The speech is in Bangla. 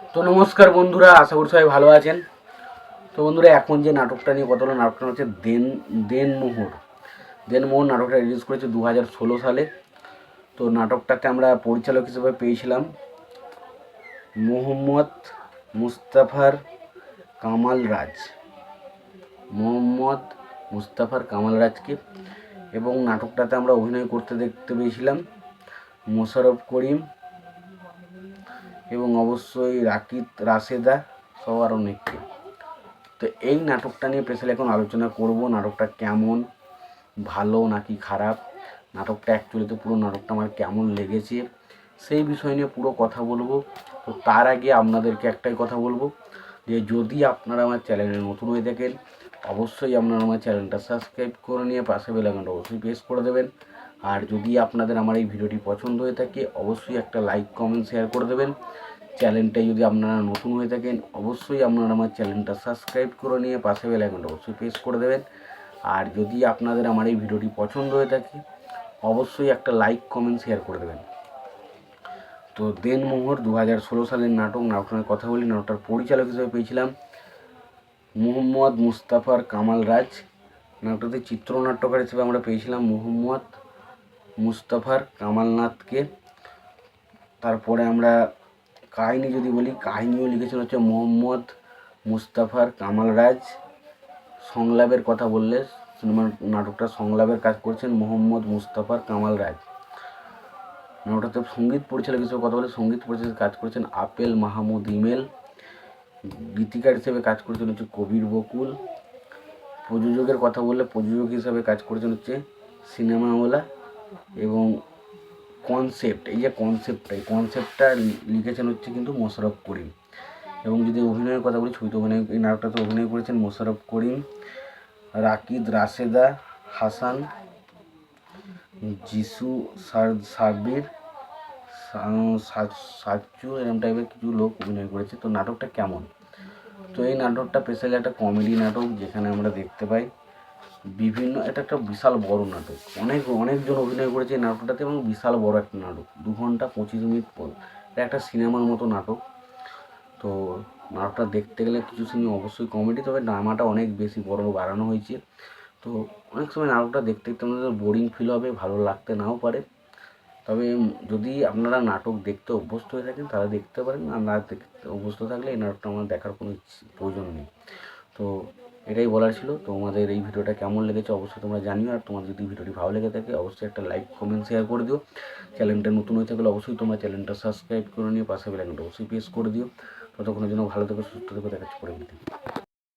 তো নমস্কার বন্ধুরা, আশা করি সবাই ভালো আছেন। তো বন্ধুরা, এখন যে নাটকটা নিয়ে হলো নাটকটা হচ্ছে দেন, দেনমোহর। দেনমোহর নাটকটা রিলিজ করেছে দু হাজার ষোলো সালে। তো নাটকটাতে আমরা পরিচালক হিসেবে পেয়েছিলাম মোহাম্মদ মুস্তাফার কামাল রাজ। মোহাম্মদ মুস্তাফার কামাল রাজকে। এবং নাটকটাতে আমরা অভিনয় করতে দেখতে পেয়েছিলাম মোশারফ করিম এবং অবশ্যই রাকিত রাশেদা সবার অনেককে। তো এই নাটকটা নিয়ে স্পেশালি এখন আলোচনা করব, নাটকটা কেমন, ভালো নাকি খারাপ? নাটকটা অ্যাকচুয়ালিতে পুরো নাটকটা আমার কেমন লেগেছে, সেই বিষয় নিয়ে পুরো কথা বলব। তো তার আগে আপনাদেরকে একটাই কথা বলব, যে যদি আপনারা আমার চ্যানেলে নতুন হয়ে থাকেন, অবশ্যই আপনারা আমার চ্যানেলটা সাবস্ক্রাইব করে নিয়ে পাশে বেলাকানটা অবশ্যই প্রেস করে দেবেন। আর যদি আপনাদের আমার এই ভিডিওটি পছন্দ হয়ে থাকে, অবশ্যই একটা লাইক কমেন্ট শেয়ার করে দেবেন। চ্যানেলটাই যদি আপনারা নতুন হয়ে থাকেন, অবশ্যই আপনারা আমার চ্যানেলটা সাবস্ক্রাইব করে নিয়ে পাশে বেল আইকনটা অবশ্যই প্রেস করে দেবেন। আর যদি আপনাদের আমার এই ভিডিওটি পছন্দ হয়ে থাকে, অবশ্যই একটা লাইক কমেন্ট শেয়ার করে দেবেন। তো দেনমোহর দু হাজার ষোলো সালের নাটক নাটকের কথা বলি, নাটকটার পরিচালক হিসেবে পেয়েছিলাম মোহাম্মদ মুস্তাফার কামাল রাজ। নাটকটাতে চিত্রনাট্যকার হিসেবে আমরা পেয়েছিলাম মোহাম্মদ মুস্তাফার কামালনাথকে। তারপরে আমরা কাহিনি যদি বলি, কাহিনিও লিখেছেন হচ্ছে মোহাম্মদ মুস্তাফার কামাল রাজ সংলাপের কথা বললে সিনেমার নাটকটা সংলাপের কাজ করছেন মোহাম্মদ মুস্তাফার কামাল রাজ নাটকটাতে সংগীত পরিচালক হিসেবে কথা বলে সংগীত পরিচালক কাজ করেছেন আপেল মাহমুদ ইমেল। গীতিকার হিসেবে কাজ করেছেন হচ্ছে কবির বকুল। প্রযোজকের কথা বললে প্রযোজক হিসাবে কাজ করেছেন হচ্ছে সিনেমাওয়ালা এবং কনসেপ্ট এই যে কনসেপ্টটা এই কনসেপ্টটা লিখেছেন হচ্ছে কিন্তু মোশারফ করিম। এবং যদি অভিনয়ের কথা বলি, ছবিতে অভিনয়, এই নাটকটাতে অভিনয় করেছেন মোশারফ করিম রাকিদ রাশেদা, হাসান যিশু সার- সাব্বির সা- সা- সাচ্চু এরকম টাইপের কিছু লোক অভিনয় করেছে। তো নাটকটা কেমন? তো এই নাটকটা স্পেশালি একটা কমেডি নাটক যেখানে আমরা দেখতে পাই। বিভিন্ন, এটা একটা বিশাল বড় নাটক। অনেক, অনেকজন অভিনয় করেছে এই নাটকটাতে এবং বিশাল বড় একটা নাটক। দু ঘণ্টা পঁচিশ মিনিট পর। এটা একটা সিনেমার মতো নাটক। তো নাটকটা দেখতে গেলে কিছু সিনে অবশ্যই কমেডি, তবে ড্রামাটা অনেক বেশি বড় বাড়ানো হয়েছে। তো অনেক সময় নাটকটা দেখতে দেখতে আমাদের বোরিং ফিল হবে, ভালো লাগতে নাও পারে। তবে যদি আপনারা নাটক দেখতে অভ্যস্ত হয়ে থাকেন, তাহলে দেখতে পারেন। আর না দেখতে অভ্যস্ত থাকলে এই নাটকটা আমার দেখার কোনো প্রয়োজন নেই। তো এটাই বলার ছিল। তোমাদের এই ভিডিওটা কেমন লেগেছে অবশ্যই তোমরা জানিও। আর তোমাদের যদি ভিডিওটি ভালো লেগে থাকে, অবশ্যই একটা লাইক কমেন্ট শেয়ার করে দিও। চ্যানেলটা নতুন হয়ে থাকলে অবশ্যই তোমরা চ্যানেলটা সাবস্ক্রাইব করে নিও। পাশে বেলাইকনটা অবশ্যই প্রেস করে দিও। ততক্ষণের জন্য ভালো থেকে, সুস্থ থেকে দেখাচ্ছি করে ভিডিও